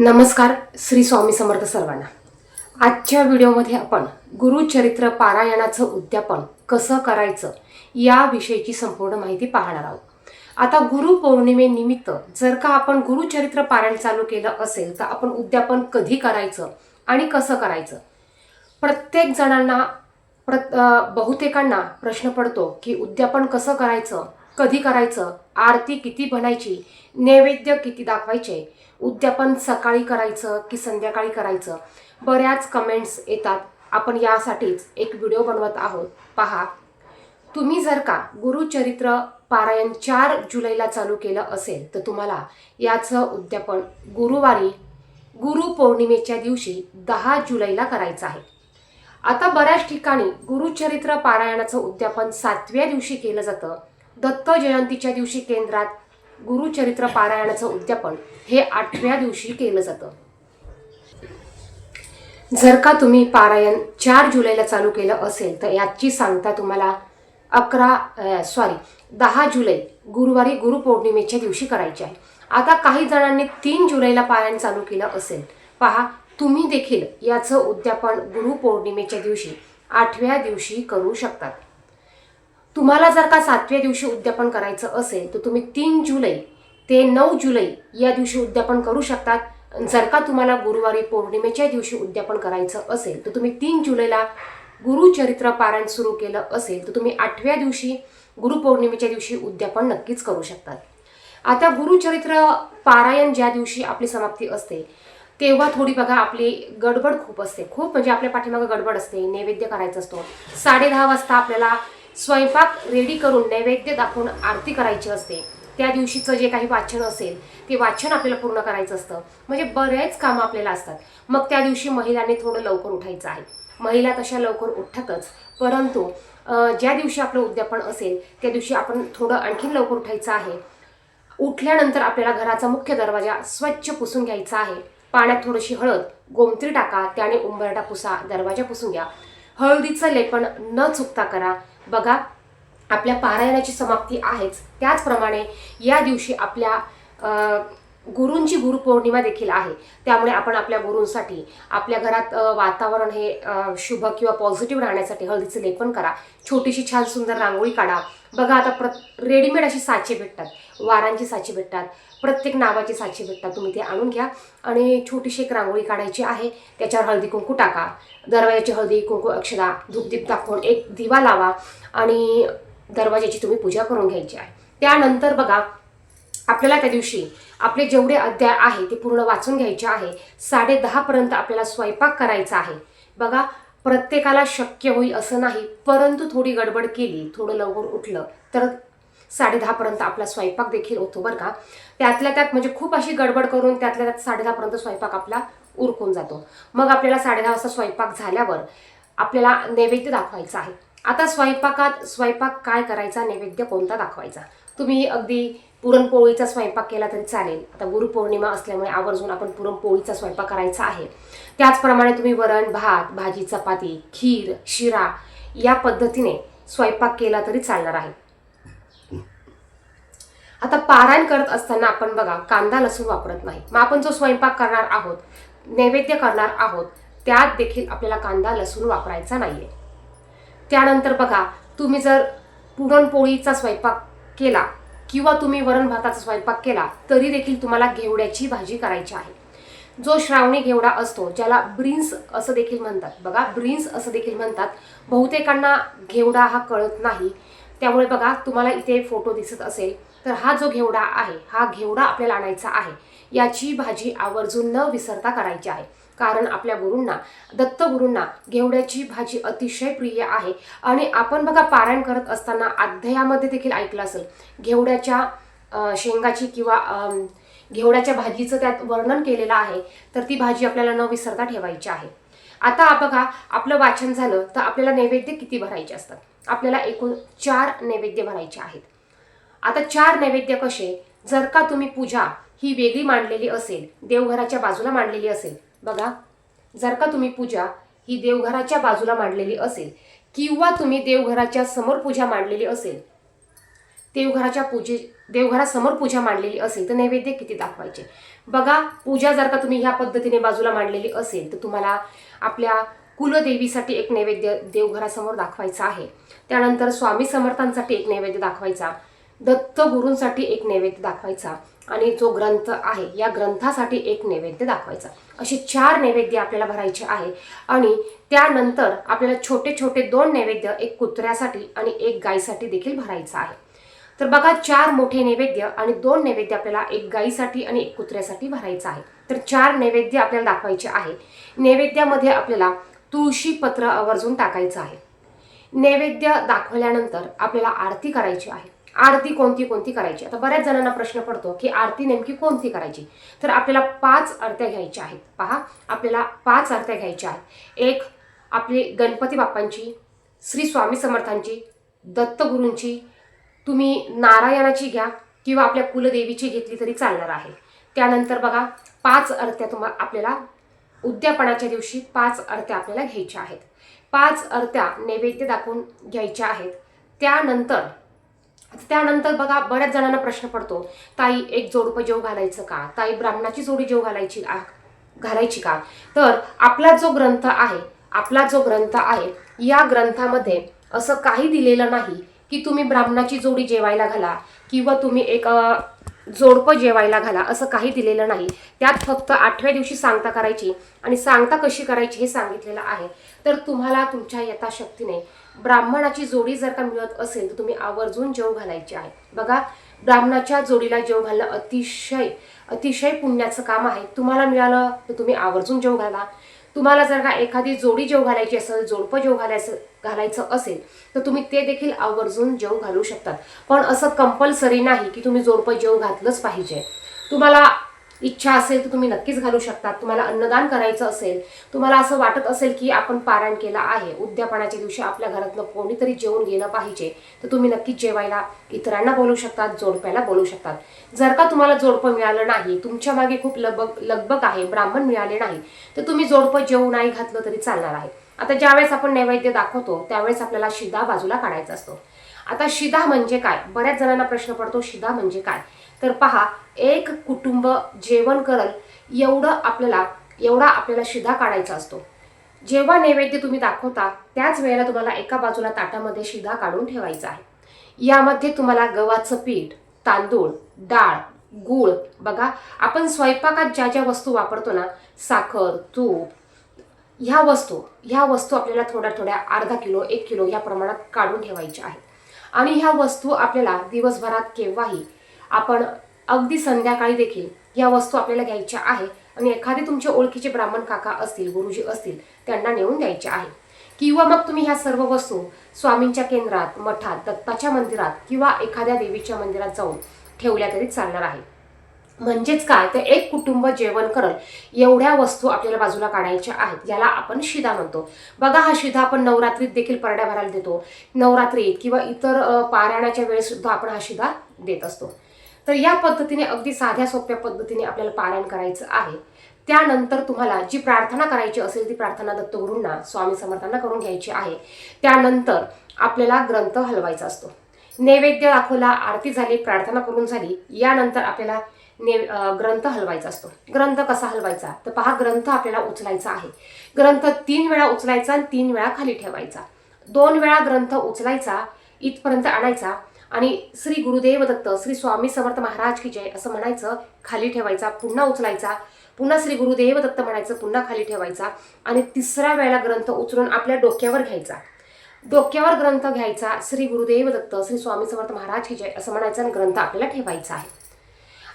नमस्कार श्री स्वामी समर्थ सर्वांना. आजच्या व्हिडिओमध्ये आपण गुरुचरित्र पारायणाचं उद्यापन कसं करायचं याविषयीची संपूर्ण माहिती पाहणार आहोत. आता गुरुपौर्णिमेनिमित्त जर का आपण गुरुचरित्र पारायण चालू केलं असेल तर आपण उद्यापन कधी करायचं आणि कसं करायचं? प्रत्येक जणांना प्र बहुतेकांना प्रश्न पडतो की उद्यापन कसं करायचं कधी करायचं आरती किती बनायची नैवेद्य किती दाखवायचे उद्यापन सकाळी करायचं की संध्याकाळी करायचं? बऱ्याच कमेंट्स येतात. आपण यासाठीच एक व्हिडिओ बनवत आहोत. पहा. तुम्ही जर का गुरुचरित्र पारायण चार जुलैला चालू केलं असेल तर तुम्हाला याचं उद्यापन गुरुवारी गुरुपौर्णिमेच्या दिवशी दहा जुलैला करायचं आहे. आता बऱ्याच ठिकाणी गुरुचरित्र पारायणाचं उद्यापन सातव्या दिवशी केलं जातं. दत्त जयंतीच्या दिवशी केंद्रात गुरुचरित्र पारायणाचं उद्यापन हे आठव्या दिवशी केलं जातं. जर का तुम्ही पारायण चार जुलैला चालू केलं असेल तर याची सांगता तुम्हाला अकरा सॉरी दहा जुलै गुरुवारी गुरुपौर्णिमेच्या दिवशी करायची आहे. आता काही जणांनी तीन जुलैला पारायण चालू केलं असेल पहा तुम्ही देखील याचं उद्यापन गुरुपौर्णिमेच्या दिवशी आठव्या दिवशी करू शकतात. तुम्हाला जर का सातव्या दिवशी उद्यापन करायचं असेल तर तुम्ही तीन जुलै ते नऊ जुलै या दिवशी उद्यापन करू शकतात. जर का तुम्हाला गुरुवारी पौर्णिमेच्या दिवशी उद्यापन करायचं असेल तर तुम्ही तीन जुलैला गुरुचरित्र पारायण सुरू केलं असेल तर तुम्ही आठव्या दिवशी गुरुपौर्णिमेच्या दिवशी उद्यापन नक्कीच करू शकतात. आता गुरुचरित्र पारायण ज्या दिवशी आपली समाप्ती असते तेव्हा थोडी बघा आपली गडबड खूप असते. खूप म्हणजे आपल्या पाठीमागे गडबड असते नैवेद्य करायचं असतो. साडे दहा वाजता आपल्याला स्वयंपाक रेडी करून नैवेद्य दाखवून आरती करायची असते. त्या दिवशीचं जे काही वाचन असेल ते वाचन आपल्याला पूर्ण करायचं असतं. म्हणजे बरेच कामं आपल्याला असतात. मग त्या दिवशी महिलांनी थोडं लवकर उठायचं आहे. महिला तशा लवकर उठतातच परंतु ज्या दिवशी आपलं उद्यापन असेल त्या दिवशी आपण थोडं आणखीन लवकर उठायचं आहे. उठल्यानंतर आपल्याला घराचा मुख्य दरवाजा स्वच्छ पुसून घ्यायचा आहे. पाण्यात थोडीशी हळद गोमत्री टाका त्याने उंबरटा पुसा दरवाजा पुसून घ्या. हळदीचं लेपन न चुकता करा. बघा आपल्या पारायणाची समाप्ती आहेच. त्याचप्रमाणे या दिवशी आपल्या गुरूंची गुरुपौर्णिमा देखील आहे. त्यामुळे आपण आपल्या गुरूंसाठी आपल्या घरात वातावरण हे शुभ किंवा पॉझिटिव्ह राहण्यासाठी हळदीचं लेपन करा. छोटीशी छान सुंदर रांगोळी काढा. बघा आता प्र रेडीमेड अशी साचे भेटतात. वारांची साची भेटतात. प्रत्येक नावाची साची भेटतात. तुम्ही ते आणून घ्या. आणि छोटीशी एक रांगोळी काढायची आहे. त्याच्यावर हळदी कुंकू टाका. दरवाजाची हळदी कुंकू अक्षदा धूपदीप दाखवून एक दिवा लावा आणि दरवाजाची तुम्ही पूजा करून घ्यायची आहे. त्यानंतर बघा आपल्याला त्या दिवशी आपले जेवढे अध्याय आहे ते पूर्ण वाचून घ्यायचे आहे. साडे दहापर्यंत आपल्याला स्वयंपाक करायचा आहे. बघा प्रत्येकाला शक्य होईल असं नाही परंतु थोडी गडबड केली थोडं लवकर उठलं तर साडे दहापर्यंत आपला स्वयंपाक देखील होतो बरं का. त्यातल्या त्यात म्हणजे खूप अशी गडबड करून त्यातल्या त्यात साडे दहापर्यंत स्वयंपाक आपला उरकून जातो. मग आपल्याला साडे दहा वाजता स्वयंपाक झाल्यावर आपल्याला नैवेद्य दाखवायचा आहे. आता स्वयंपाकात स्वयंपाक काय करायचा नैवेद्य कोणता दाखवायचा? तुम्ही अगदी पुरणपोळीचा स्वयंपाक केला तरी चालेल. आता गुरुपौर्णिमा असल्यामुळे आवर्जून आपण पुरणपोळीचा स्वयंपाक करायचा आहे. त्याचप्रमाणे तुम्ही वरण भात भाजी चपाती खीर शिरा या पद्धतीने स्वयंपाक केला तरी चालणार आहे. आता पारायण करत असताना आपण बघा कांदा लसूण वापरत नाही. मग आपण जो स्वयंपाक करणार आहोत नैवेद्य करणार आहोत त्यात देखील आपल्याला कांदा लसूण वापरायचा नाही आहे त्यानंतर बघा तुम्ही जर पुरणपोळीचा स्वयंपाक केला किंवा तुम्ही वरण भाताचा स्वयंपाक केला तरी देखील तुम्हाला घेवड्याची भाजी करायची आहे. जो श्रावणी घेवडा असतो ज्याला ब्रिन्स असं देखील म्हणतात. बघा ब्रिन्स असं देखील म्हणतात. बहुतेकांना घेवडा हा कळत नाही. त्यामुळे बघा तुम्हाला इथे फोटो दिसत असेल. तर हा जो घेवडा आहे हा घेवडा आपल्याला आणायचा आहे याची भाजी आवर्जून न विसरता करायची आहे. कारण आपल्या गुरूंना दत्तगुरूंना घेवड्याची भाजी अतिशय प्रिय आहे. आणि आपण बघा पारायण करत असताना अध्यायामध्ये देखील ऐकलं असेल घेवड्याच्या शेंगाची किंवा घेवड्याच्या भाजीचं त्यात वर्णन केलेलं आहे तर ती भाजी आपल्याला न विसरता ठेवायची आहे. आता बघा आपलं वाचन झालं तर आपल्याला नैवेद्य किती भरायचे असतात? आपल्याला एकूण चार नैवेद्य भरायचे आहेत. आता चार नैवेद्य कसे? जर का तुम्ही पूजा ही वेगळी मांडलेली असेल देवघराच्या बाजूला मांडलेली असेल बघा. जर का तुम्ही पूजा ही देवघराच्या बाजूला मांडलेली असेल किंवा तुम्ही देवघराच्या समोर पूजा मांडलेली असेल देवघराच्या पूजे देवघरासमोर पूजा मांडलेली असेल तर नैवेद्य किती दाखवायचे? बघा पूजा जर का तुम्ही ह्या पद्धतीने बाजूला मांडलेली असेल तर तुम्हाला आपल्या कुलदेवीसाठी एक नैवेद्य देवघरासमोर दाखवायचा आहे. त्यानंतर स्वामी समर्थांसाठी एक नैवेद्य दाखवायचा. दत्त गुरूंसाठी एक नैवेद्य दाखवायचा. आणि जो ग्रंथ आहे या ग्रंथासाठी एक नैवेद्य दाखवायचा. असे चार नैवेद्य आपल्याला भरायचे आहे. आणि त्यानंतर आपल्याला छोटे छोटे दोन नैवेद्य एक कुत्र्यासाठी आणि एक गायीसाठी देखील भरायचं आहे. तर बघा चार मोठे नैवेद्य आणि दोन नैवेद्य आपल्याला एक गायीसाठी आणि एक कुत्र्यासाठी भरायचं आहे. तर चार नैवेद्य आपल्याला दाखवायचे आहे. नैवेद्यामध्ये आपल्याला तुळशी पत्र आवर्जून टाकायचं आहे. नैवेद्य दाखवल्यानंतर आपल्याला आरती करायची आहे. आरती कोणती कोणती करायची? आता बऱ्याच जणांना प्रश्न पडतो की आरती नेमकी कोणती करायची? तर आपल्याला पाच आरत्या घ्यायच्या आहेत. पहा आपल्याला पाच आरत्या घ्यायच्या आहेत. एक आपली गणपती बाप्पांची श्री स्वामी समर्थांची दत्तगुरूंची तुम्ही नारायणाची घ्या किंवा आपल्या कुलदेवीची घेतली तरी चालणार आहे. त्यानंतर बघा पाच आरत्या तुम्हा आपल्याला उद्यापनाच्या दिवशी पाच आरत्या आपल्याला घ्यायच्या आहेत. पाच आरत्या नैवेद्य दाखवून घ्यायच्या आहेत. त्यानंतर त्यानंतर बघा बऱ्याच जणांना प्रश्न पडतो ताई एक जोडपं जेव घालायचं का? ताई ब्राह्मणाची जोडी जेव घालायची आ- घालायची का? तर आपला जो ग्रंथ आहे आपला जो ग्रंथ आहे या ग्रंथामध्ये असं काही दिलेलं नाही की तुम्ही ब्राह्मणाची जोडी जेवायला घाला किंवा तुम्ही एक जोडपं जेवायला घाला असं काही दिलेलं नाही. त्यात फक्त आठव्या दिवशी सांगता करायची आणि सांगता कशी करायची हे सांगितलेलं आहे. तर तुम्हाला तुमच्या यथाशक्तीने ब्राह्मणाची जोडी जर का मिळत असेल तर तुम्ही आवर्जून जेव घालायची आहे. बघा ब्राह्मणाच्या जोडीला जेव घालणं अतिशय अतिशय पुण्याचं काम आहे. तुम्हाला मिळालं तर तुम्ही आवर्जून जेव घाला. तुम्हाला जर का एखादी जोडी जेव घालायची असेल जोडपं जेव घालायचं घालायचं असेल तर तुम्ही ते देखील आवर्जून जेव घालू शकतात. पण असं कंपल्सरी नाही की तुम्ही जोडपं जेव घातलंच पाहिजे. तुम्हाला इच्छा असेल तर तुम्ही नक्कीच घालू शकता. तुम्हाला अन्नदान करायचं असेल तुम्हाला असं वाटत असेल की आपण पारायण केलं आहे. उद्यापनाच्या दिवशी आपल्या घरातलं कोणीतरी जेवून गेलं पाहिजे तर तुम्ही नक्कीच जेवायला इतरांना बोलू शकतात जोडप्याला बोलू शकतात. जर का तुम्हाला जोडपं मिळालं नाही तुमच्या मागे खूप लगबग लगबग आहे ब्राह्मण मिळाले नाही तर तुम्ही जोडपं जेवू नाही घातलं तरी चालणार आहे. आता ज्यावेळेस आपण नैवेद्य दाखवतो त्यावेळेस आपल्याला शिदा बाजूला काढायचा असतो. आता शिदा म्हणजे काय? बऱ्याच जणांना प्रश्न पडतो शिदा म्हणजे काय? तर पहा एक कुटुंब जेवण करल एवढं आपल्याला एवढा आपल्याला शिधा काढायचा असतो. जेव्हा नैवेद्य तुम्ही दाखवता त्याच वेळेला तुम्हाला एका बाजूला ताटामध्ये शिधा काढून ठेवायचा आहे. यामध्ये तुम्हाला गव्हाचं पीठ तांदूळ डाळ गूळ बघा आपण स्वयंपाकात ज्या ज्या वस्तू वापरतो ना साखर तूप ह्या वस्तू ह्या वस्तू आपल्याला थोड्या थोड्या अर्धा किलो एक किलो या प्रमाणात काढून ठेवायच्या आहेत. आणि ह्या वस्तू आपल्याला दिवसभरात केव्हाही आपण अगदी संध्याकाळी देखील या वस्तू आपल्याला घ्यायच्या आहे आणि एखादे तुमचे ओळखीचे ब्राह्मण काका असतील गुरुजी असतील त्यांना नेऊन द्यायचे आहे. किंवा मग तुम्ही ह्या सर्व वस्तू स्वामींच्या केंद्रात मठात दत्ताच्या मंदिरात किंवा एखाद्या देवीच्या मंदिरात जाऊन ठेवल्या तरी चालणार आहे. म्हणजेच काय? तर एक कुटुंब जेवण करल एवढ्या वस्तू आपल्याला बाजूला काढायच्या आहेत याला आपण शिदा म्हणतो. बघा हा शिदा आपण नवरात्रीत देखील परड्या भरायला देतो. नवरात्रीत किंवा इतर पारायणाच्या वेळेस सुद्धा आपण हा शिदा देत असतो. तर या पद्धतीने अगदी साध्या सोप्या पद्धतीने आपल्याला पारायण करायचं आहे. त्यानंतर तुम्हाला जी प्रार्थना करायची असेल ती प्रार्थना दत्तगुरूंना स्वामी समर्थांना करून घ्यायची आहे. त्यानंतर आपल्याला ग्रंथ हलवायचा असतो. नैवेद्य दाखवला आरती झाली प्रार्थना करून झाली यानंतर आपल्याला ने ग्रंथ हलवायचा असतो. ग्रंथ कसा हलवायचा? तर पहा ग्रंथ आपल्याला उचलायचा आहे. ग्रंथ तीन वेळा उचलायचा आणि तीन वेळा खाली ठेवायचा. दोन वेळा ग्रंथ उचलायचा इथपर्यंत आणायचा. आणि श्री गुरुदेव दत्त श्री स्वामी समर्थ महाराज की जय असं म्हणायचं खाली ठेवायचा पुन्हा उचलायचा पुन्हा श्री गुरुदेव दत्त म्हणायचं पुन्हा खाली ठेवायचा आणि तिसऱ्या वेळेला ग्रंथ उचलून आपल्या डोक्यावर घ्यायचा. डोक्यावर ग्रंथ घ्यायचा श्री गुरुदेव दत्त श्री स्वामी समर्थ महाराज की जय असं म्हणायचं आणि ग्रंथ आपल्याला ठेवायचा आहे.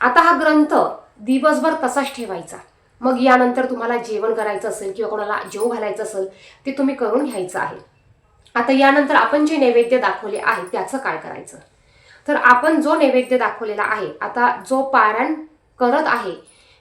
आता हा ग्रंथ दिवसभर तसाच ठेवायचा. मग यानंतर तुम्हाला जेवण करायचं असेल किंवा कोणाला जेव घालायचं असेल ते तुम्ही करून घ्यायचं आहे. आता यानंतर आपण जे नैवेद्य दाखवले आहे त्याचं काय करायचं? तर आपण जो नैवेद्य दाखवलेला आहे आता जो पारायण करत आहे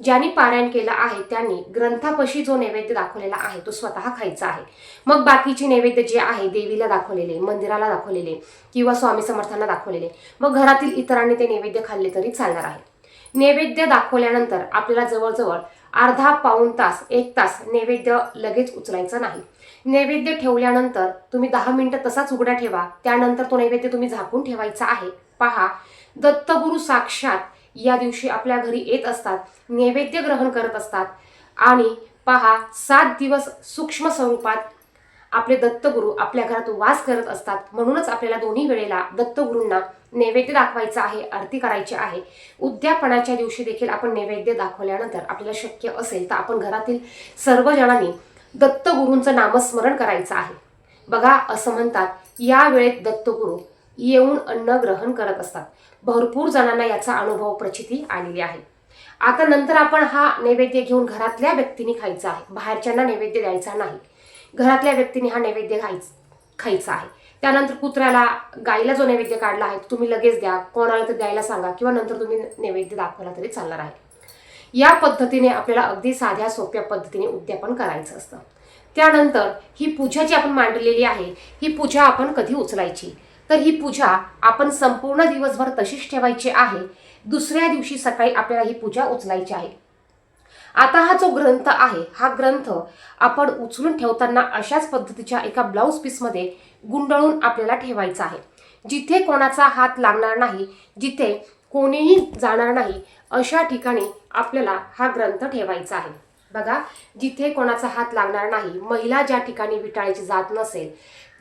ज्यांनी पारायण केलं आहे त्यांनी ग्रंथापशी जो नैवेद्य दाखवलेला आहे तो स्वतः खायचा आहे. मग बाकीचे नैवेद्य जे आहे देवीला दाखवलेले मंदिराला दाखवलेले किंवा स्वामी समर्थांना दाखवलेले मग घरातील इतरांनी ते नैवेद्य खाल्ले तरी चालणार आहे. नैवेद्य दाखवल्यानंतर आपल्याला जवळजवळ अर्धा पाऊण तास एक तास नैवेद्य लगेच उचलायचं नाही. नैवेद्य ठेवल्यानंतर तुम्ही दहा मिनिटं तसाच उघडा ठेवा. त्यानंतर तो नैवेद्य तुम्ही झाकून ठेवायचा आहे. पहा दत्तगुरू साक्षात या दिवशी आपल्या घरी येत असतात नैवेद्य ग्रहण करत असतात आणि पहा सात दिवस सूक्ष्म स्वरूपात आपले दत्तगुरू आपल्या घरात वास करत असतात. म्हणूनच आपल्याला दोन्ही वेळेला दत्तगुरूंना नैवेद्य दाखवायचं आहे आरती करायची आहे. उद्यापनाच्या दिवशी देखील आपण नैवेद्य दाखवल्यानंतर आपल्याला शक्य असेल तर आपण घरातील सर्व जणांनी दत्तगुरूंचं नामस्मरण करायचं आहे. बघा असं म्हणतात या वेळेत दत्तगुरू येऊन अन्न ग्रहण करत असतात. भरपूर जणांना याचा अनुभव प्रचिती आलेली आहे. आता नंतर आपण हा नैवेद्य घेऊन घरातल्या व्यक्तींनी खायचा आहे. बाहेरच्यांना नैवेद्य द्यायचा नाही. घरातल्या व्यक्तीने हा नैवेद्य खायच खायचा आहे. त्यानंतर कुत्र्याला गाईला जो नैवेद्य काढला आहे तुम्ही लगेच द्या. कोणाला तर द्यायला सांगा किंवा नंतर तुम्ही नैवेद्य दाखवला तरी चालणार आहे. या पद्धतीने आपल्याला अगदी साध्या सोप्या पद्धतीने उद्यापन करायचं असतं. त्यानंतर ही पूजा जी आपण मांडलेली आहे ही पूजा आपण कधी उचलायची? तर ही पूजा आपण संपूर्ण दिवसभर तशीच ठेवायची आहे. दुसऱ्या दिवशी सकाळी आपल्याला ही पूजा उचलायची आहे. आता हा जो ग्रंथ आहे हा ग्रंथ आपण उचलून ठेवताना अशाच पद्धतीच्या एका ब्लाऊज पीसमध्ये गुंडळून आपल्याला ठेवायचा आहे. जिथे कोणाचा हात लागणार नाही जिथे कोणीही जाणार नाही अशा ठिकाणी आपल्याला हा ग्रंथ ठेवायचा आहे. बघा जिथे कोणाचा हात लागणार नाही महिला ज्या ठिकाणी विटाळायची जात नसेल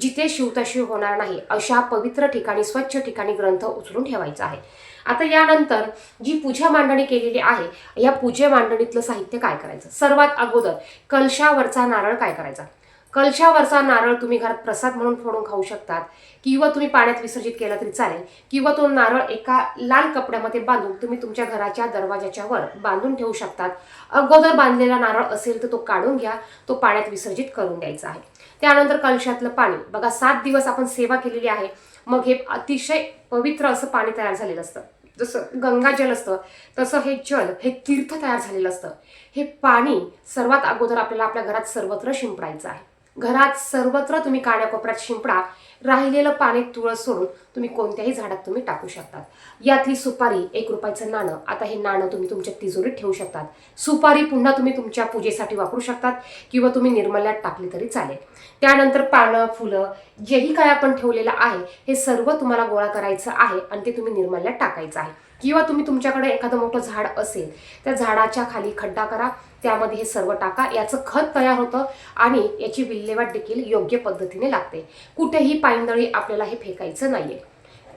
जिथे शिवताशिव होणार नाही अशा पवित्र ठिकाणी स्वच्छ ठिकाणी ग्रंथ उचलून ठेवायचा आहे. आता यानंतर जी पूजा मांडणी केलेली आहे या पूजे मांडणीतलं साहित्य काय करायचं? सर्वात अगोदर कलशावरचा नारळ काय करायचा? कलशावरचा नारळ तुम्ही घरात प्रसाद म्हणून फोडून खाऊ शकतात. किंवा तुम्ही पाण्यात विसर्जित केला तरी चालेल. किंवा तो नारळ एका लाल कपड्यामध्ये बांधून तुम्ही तुमच्या घराच्या दरवाजाच्या वर बांधून ठेवू शकतात. अगोदर बांधलेला नारळ असेल तर तो काढून घ्या. तो पाण्यात विसर्जित करून द्यायचा आहे. त्यानंतर कलशातलं पाणी. बघा सात दिवस आपण सेवा केलेली आहे. मग हे अतिशय पवित्र असं पाणी तयार झालेलं असतं. जसं गंगाजल असतं तसं हे जल हे तीर्थ तयार झालेलं असतं. हे पाणी सर्वात अगोदर आपल्याला आपल्या घरात सर्वत्र शिंपडायचं आहे. घरात सर्वत्र तुम्ही काण्याकोपऱ्यात शिंपडा राहिलेलं पाणी तुळस सोडून तुम्ही कोणत्याही झाडात तुम्ही टाकू शकतात. यातली सुपारी एक रुपयाचं नाणं आता हे नाणं तुम्ही तुमच्या तिजोरीत ठेवू शकतात. सुपारी पुन्हा तुम्ही तुमच्या पूजेसाठी वापरू शकतात किंवा तुम्ही निर्मल्यात टाकली तरी चालेल. त्यानंतर पानं फुलं जेही काय आपण ठेवलेलं आहे हे सर्व तुम्हाला गोळा करायचं आहे आणि ते तुम्ही निर्मल्यात टाकायचं आहे. किंवा तुम्ही तुमच्याकडे एखादं मोठं झाड असेल त्या झाडाच्या खाली खड्डा करा त्यामध्ये हे सर्व टाका. याचं खत तयार होतं आणि याची विल्हेवाट देखील योग्य पद्धतीने लागते. कुठेही पायंदळी आपल्याला हे फेकायचं नाहीये.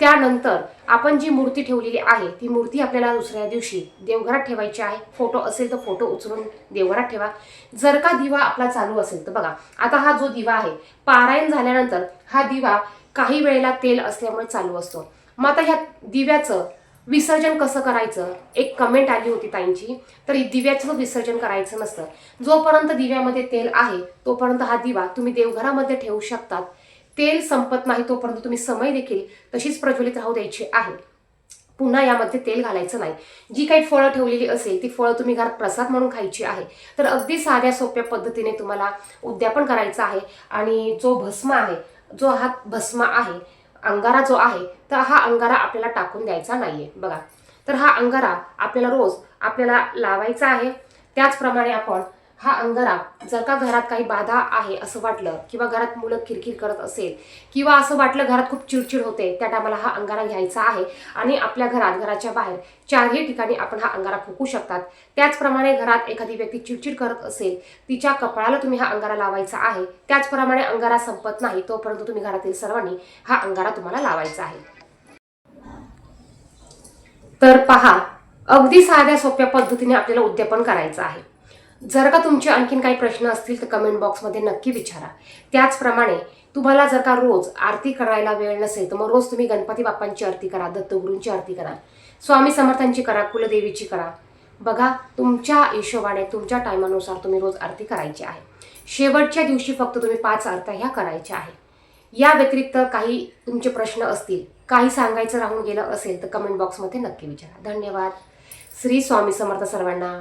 त्यानंतर आपण जी मूर्ती ठेवलेली आहे ती मूर्ती आपल्याला दुसऱ्या दिवशी देवघरात ठेवायची आहे. फोटो असेल तर फोटो उचलून देवघरात ठेवा. जर का दिवा आपला चालू असेल तर बघा आता हा जो दिवा आहे पारायण झाल्यानंतर हा दिवा काही वेळेला तेल असल्यामुळे चालू असतो. मग आता ह्या दिव्याचं विसर्जन कसं करायचं? एक कमेंट आली होती ताईंची. तर दिव्याचं विसर्जन करायचं नसतं. जोपर्यंत दिव्यामध्ये तेल आहे तोपर्यंत हा दिवा तुम्ही देवघरामध्ये ठेवू शकतात. तेल संपत नाही तोपर्यंत तुम्ही समय देखील तशीच प्रज्वलित राहू द्यायची आहे. पुन्हा यामध्ये तेल घालायचं नाही. जी काही फळं ठेवलेली असेल ती फळं तुम्ही घरात प्रसाद म्हणून खायची आहे. तर अगदी साध्या सोप्या पद्धतीने तुम्हाला उद्यापन करायचं आहे. आणि जो भस्म आहे जो हा भस्म आहे अंगारा जो आहे तर हा अंगारा आपल्याला टाकून द्यायचा नाहीये. बघा. तर हा अंगारा आपल्याला रोज आपल्याला लावायचा आहे. त्याचप्रमाणे आपण हा अंगारा जर का घरात काही बाधा आहे असं वाटलं किंवा घरात मुलं किरकिर करत असेल किंवा असं वाटलं घरात खूप चिडचिड होते त्या टायमाला हा अंगारा घ्यायचा आहे आणि आपल्या घरात घराच्या बाहेर चारही ठिकाणी आपण हा अंगारा फुकू शकतात. त्याचप्रमाणे घरात एखादी व्यक्ती चिडचिड करत असेल तिच्या कपाळाला तुम्ही हा अंगारा लावायचा आहे. त्याचप्रमाणे अंगारा संपत नाही तोपर्यंत तुम्ही घरातील सर्वांनी हा अंगारा तुम्हाला लावायचा आहे. तर पहा अगदी साध्या सोप्या पद्धतीने आपल्याला उद्यापन करायचं आहे. जर का तुमचे आणखीन काही प्रश्न असतील तर कमेंट बॉक्समध्ये नक्की विचारा. त्याचप्रमाणे तुम्हाला जर का रोज आरती करायला वेळ नसेल तर मग रोज तुम्ही गणपती बाप्पांची आरती करा दत्तगुरूंची आरती करा स्वामी समर्थांची करा कुलदेवीची करा. बघा तुमच्या हिशोबाने तुमच्या टायमानुसार तुम्ही रोज आरती करायची आहे. शेवटच्या दिवशी फक्त तुम्ही पाच आरत्या ह्या करायच्या आहे. या व्यतिरिक्त काही तुमचे प्रश्न असतील काही सांगायचं राहून गेलं असेल तर कमेंट बॉक्समध्ये नक्की विचारा. धन्यवाद. श्री स्वामी समर्थ सर्वांना.